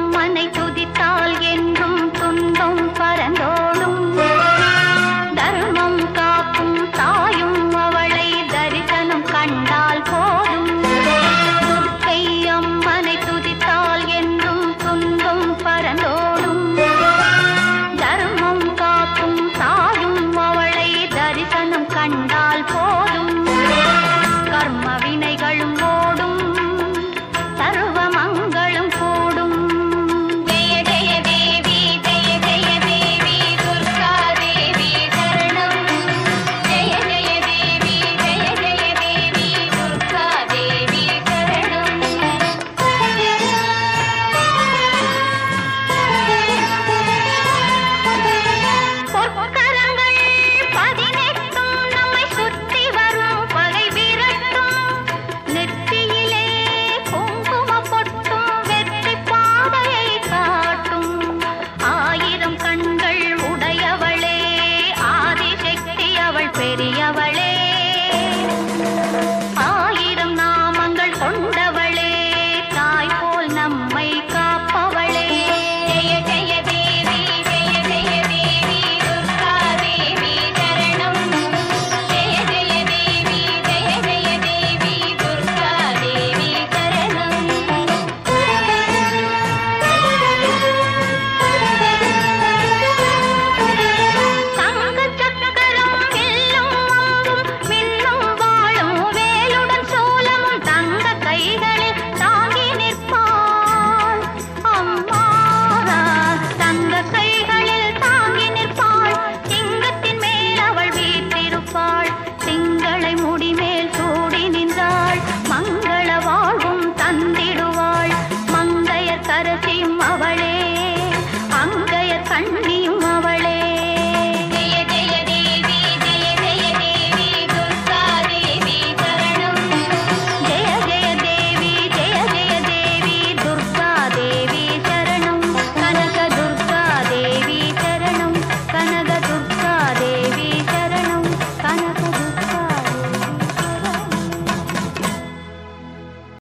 அம்மனை துதித்தால் என்றும் துன்பம் பரந்தோடும்.